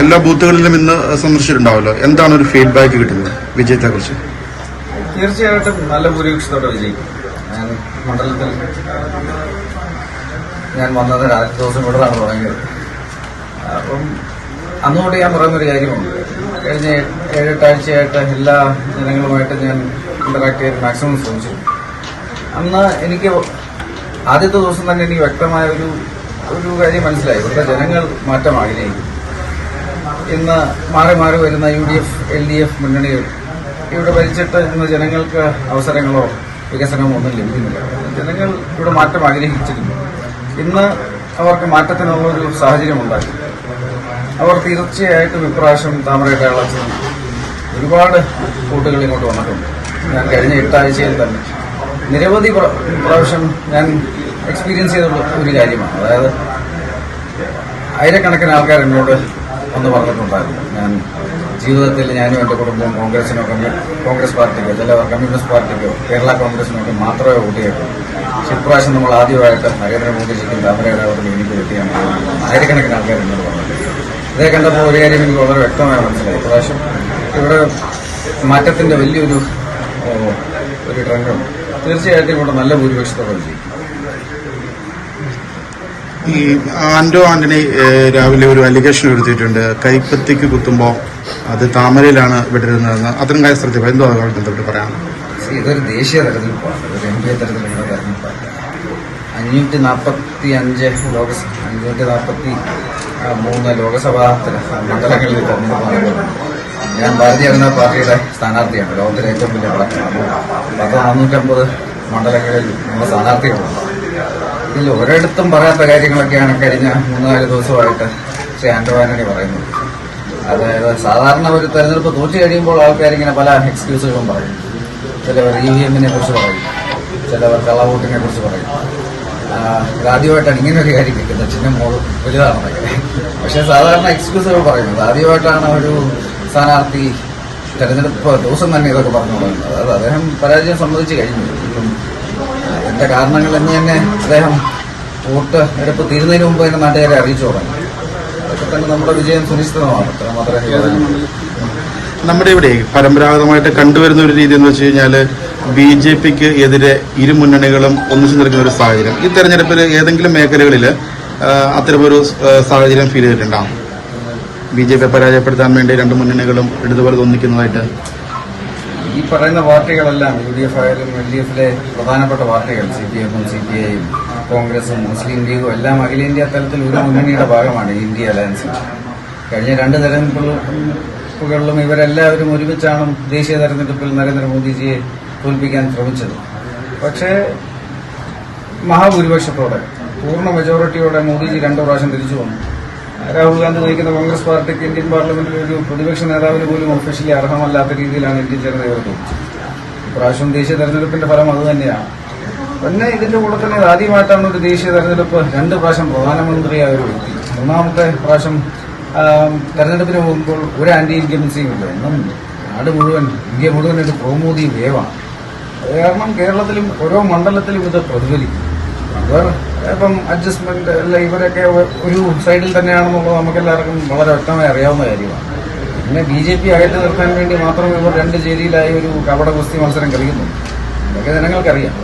എല്ലാ ബൂത്തുകളിലും ഇന്ന് സന്ദർശിച്ചിട്ടുണ്ടാവല്ലോ എന്താണ് ഒരു ഫീഡ്ബാക്ക് കിട്ടുന്നത് വിജയത്തെ കുറിച്ച് തീർച്ചയായിട്ടും നല്ല ഭൂരിപക്ഷത്തോടെ വിജയിക്കും. ഞാൻ മണ്ഡലത്തിൽ ഞാൻ വന്നത് ആദ്യ ദിവസം ഇവിടെയാണ് തുടങ്ങിയത്. അപ്പം അന്നുകൊണ്ട് ഞാൻ പറയുന്നൊരു കാര്യമുണ്ട്. കഴിഞ്ഞ ഏഴെട്ടാഴ്ചയായിട്ട് എല്ലാ ജനങ്ങളുമായിട്ട് ഞാൻ ഇന്ററാക്ട് ചെയ്യാൻ മാക്സിമം ശ്രമിച്ചു അന്ന് എനിക്ക് ആദ്യത്തെ ദിവസം തന്നെ എനിക്ക് വ്യക്തമായ ഒരു ഒരു കാര്യം മനസ്സിലായി. ഇവിടുത്തെ ജനങ്ങൾ മാറ്റം ആഗ്രഹിക്കും ഇന്ന് മാറി മാറി വരുന്ന U D F L D F മുന്നണികൾ ഇവിടെ ഭരിച്ചിട്ട് ഇന്ന് ജനങ്ങൾക്ക് അവസരങ്ങളോ വികസനമോ ഒന്നും ലഭിക്കുന്നില്ല. ജനങ്ങൾ ഇവിടെ മാറ്റം ആഗ്രഹിച്ചിരുന്നു ഇന്ന് അവർക്ക് മാറ്റത്തിനുള്ള ഒരു സാഹചര്യം ഉണ്ടായി. അവർ തീർച്ചയായിട്ടും ഇപ്രാവശ്യം താമരയുടെ അളച്ച് ഒരുപാട് കൂട്ടുകൾ ഇങ്ങോട്ട് വന്നിട്ടുണ്ട്. ഞാൻ കഴിഞ്ഞ എട്ടാഴ്ചയിൽ തന്നെ നിരവധി പ്ര- പ്രാവശ്യം ഞാൻ എക്സ്പീരിയൻസ് ചെയ്ത ഒരു കാര്യമാണ്. അതായത് ആയിരക്കണക്കിന് ആൾക്കാർ എന്നോട് ഒന്ന് പറഞ്ഞിട്ടുണ്ടായിരുന്നു ഞാൻ ജീവിതത്തിൽ ഞാനും എന്റെ കുടുംബവും കോൺഗ്രസിനോ കോൺഗ്രസ് പാർട്ടിക്കോ ചില കമ്മ്യൂണിസ്റ്റ് പാർട്ടിക്കോ കേരള കോൺഗ്രസിനൊക്കെ മാത്രമേ വോട്ട് ചെയ്തിട്ടുള്ളൂ ഇപ്രാവശ്യം നമ്മൾ ആദ്യമായിട്ട് നരേന്ദ്രമോദിജിക്കും താമരയുടെ അവർക്ക് എനിക്ക് കിട്ടിയാണ് ആയിരക്കണക്കിന് ആൾക്കാർ എന്നോട് പറഞ്ഞത് ഇതേ കണ്ടപ്പോൾ ഒരു കാര്യം എനിക്ക് വളരെ വ്യക്തമായി മനസ്സിലായി. ഇപ്രാവശ്യം ഇവിടെ മാറ്റത്തിന്റെ വലിയൊരു ഒരു ട്രെൻഡുണ്ട്. തീർച്ചയായിട്ടും ഇവിടെ നല്ല ഭൂരിപക്ഷത്തോടെ വിജയിക്കും. ഈ ആന്റോ ആന്റണി രാവിലെ ഒരു അലിഗേഷൻ എടുത്തിട്ടുണ്ട് കൈപ്പത്തിക്ക് കുത്തുമ്പോൾ അത് താമരയിലാണ് വിടരുന്നതെന്ന് അത്തരം കാര്യം ശ്രദ്ധിക്കുക. എന്തോ അതുമായി ബന്ധപ്പെട്ട് പറയാം. ഇതൊരു ദേശീയ തലത്തിൽ ഒരു അഞ്ഞൂറ്റി നാൽപ്പത്തി അഞ്ച് ലോകസഭ അഞ്ഞൂറ്റി നാൽപ്പത്തി മൂന്ന് ലോകസഭാ മണ്ഡലങ്ങളിൽ തെരഞ്ഞെടുപ്പ് ഞാൻ ഭാരതീയ ജനതാ പാർട്ടിയുടെ സ്ഥാനാർത്ഥിയാണ്. ലോകത്തിലെ ഏറ്റവും വലിയ പാർട്ടിയാണ് പത്ത് നാനൂറ്റമ്പത് മണ്ഡലങ്ങളിൽ നമ്മുടെ സ്ഥാനാർത്ഥികളുണ്ട്. ഇതിൽ ഒരിടത്തും പറയാത്ത കാര്യങ്ങളൊക്കെയാണ് കഴിഞ്ഞ മൂന്നാൽ ദിവസമായിട്ട് ശ്രീ ആന്റണി പറയുന്നത്. അതായത് സാധാരണ ഒരു തെരഞ്ഞെടുപ്പ് തോറ്റു കഴിയുമ്പോൾ ആൾക്കാർ ഇങ്ങനെ പല എക്സ്ക്യൂസുകളും പറയും. ചിലവർ ഇ വി എമ്മിനെ കുറിച്ച് പറയും. ചിലവർ കള്ളവോട്ടിനെ കുറിച്ച് പറയും. ആദ്യമായിട്ടാണ് ഇങ്ങനെ ഒരു കാര്യം കിട്ടുന്നത് ചിഹ്നം മോൾ വലുതാണെന്നൊക്കെ പക്ഷെ സാധാരണ എക്സ്ക്യൂസുകൾ പറയുന്നത്. ആദ്യമായിട്ടാണ് ഒരു സ്ഥാനാർത്ഥി തെരഞ്ഞെടുപ്പ് ദിവസം തന്നെ ഇതൊക്കെ പറഞ്ഞു തുടങ്ങുന്നത് അതായത് അദ്ദേഹം പരാജയം സംബന്ധിച്ച് കഴിഞ്ഞു. ഇപ്പം എന്റെ കാരണങ്ങൾ തന്നെ അദ്ദേഹം വോട്ട് എടുപ്പ് തീരുന്നതിന് മുമ്പ് തന്നെ നാട്ടുകാരെ അറിയിച്ചു തുടങ്ങി. അതൊക്കെ തന്നെ നമ്മുടെ വിജയം സുനിശ്ചിതമാണ്. നമ്മുടെ ഇവിടെ പരമ്പരാഗതമായിട്ട് കണ്ടുവരുന്ന ഒരു രീതി എന്ന് വെച്ച് കഴിഞ്ഞാൽ ബി ജെ പിക്ക് എതിരെ ഇരു മുന്നണികളും ഒന്നിച്ചു നിൽക്കുന്ന ഒരു സാഹചര്യം. ഈ തെരഞ്ഞെടുപ്പിൽ ഏതെങ്കിലും മേഖലകളിൽ അത്തരമൊരു സാഹചര്യം ഫീൽ ചെയ്തിട്ടുണ്ടാകും ബി ജെ പി പരാജയപ്പെടുത്താൻ വേണ്ടി രണ്ട് മുന്നണികളും ഇടതുപോലെ ഒന്നിക്കുന്നതായിട്ട് ഈ പറയുന്ന പാർട്ടികളെല്ലാം യു ഡി എഫ് ആയാലും എൽ ഡി എഫിലെ പ്രധാനപ്പെട്ട പാർട്ടികൾ സി പി എഫും സി പി ഐയും കോൺഗ്രസും മുസ്ലിം ലീഗും എല്ലാം അഖിലേന്ത്യാ തലത്തിൽ ഒരു മുന്നണിയുടെ ഭാഗമാണ് ഇന്ത്യ അലയൻസ്. കഴിഞ്ഞ രണ്ട് തെരഞ്ഞെടുപ്പുകളിലും ഇവരെല്ലാവരും ഒരുമിച്ചാണ് ദേശീയ തെരഞ്ഞെടുപ്പിൽ നരേന്ദ്രമോദിജിയെ തോൽപ്പിക്കാൻ ശ്രമിച്ചത്. പക്ഷേ മഹാഭൂരിപക്ഷത്തോടെ പൂർണ മെജോറിറ്റിയോടെ മോദിജി രണ്ടു പ്രാവശ്യം തിരിച്ചു വന്നു. രാഹുൽ ഗാന്ധി നയിക്കുന്ന കോൺഗ്രസ് പാർട്ടിക്ക് ഇന്ത്യൻ പാർലമെന്റിൽ ഒരു പ്രതിപക്ഷ നേതാവിന് പോലും ഒഫീഷ്യലി അർഹമല്ലാത്ത രീതിയിലാണ് ഇന്ത്യൻ ജനനേതൃത്വം ഇപ്രാവശ്യം ദേശീയ തെരഞ്ഞെടുപ്പിന്റെ ഫലം അത് തന്നെയാണ്. പിന്നെ ഇതിന്റെ കൂടെ തന്നെ ആദ്യമായിട്ടാണ് ഒരു ദേശീയ തെരഞ്ഞെടുപ്പ് രണ്ട് പ്രാവശ്യം പ്രധാനമന്ത്രിയായ ഒരു വ്യക്തി. മൂന്നാമത്തെ പ്രാവശ്യം തെരഞ്ഞെടുപ്പിന് പോകുമ്പോൾ ഒരു ആന്റി ഇൻകംബൻസിയും ഇല്ല. എന്നും നാട് മുഴുവൻ ഇന്ത്യ മുഴുവൻ ഒരു പ്രോമോദി വേവാണ് കാരണം കേരളത്തിലും ഓരോ മണ്ഡലത്തിലും ഇത് പ്രതിഫലിക്കും. ഇപ്പം അഡ്ജസ്റ്റ്മെന്റ് അല്ല ഇവരൊക്കെ ഒരു സൈഡിൽ തന്നെയാണെന്നുള്ളത് നമുക്ക് എല്ലാവർക്കും വളരെ വ്യക്തമായി അറിയാവുന്ന കാര്യമാണ്. പിന്നെ ബി ജെ പി അകറ്റി നിർത്താൻ വേണ്ടി മാത്രം ഇവർ രണ്ട് ചേരിയിലായി ഒരു കപട ഗുസ്തി മത്സരം കളിക്കുന്നു. ഇതൊക്കെ ജനങ്ങൾക്കറിയാം.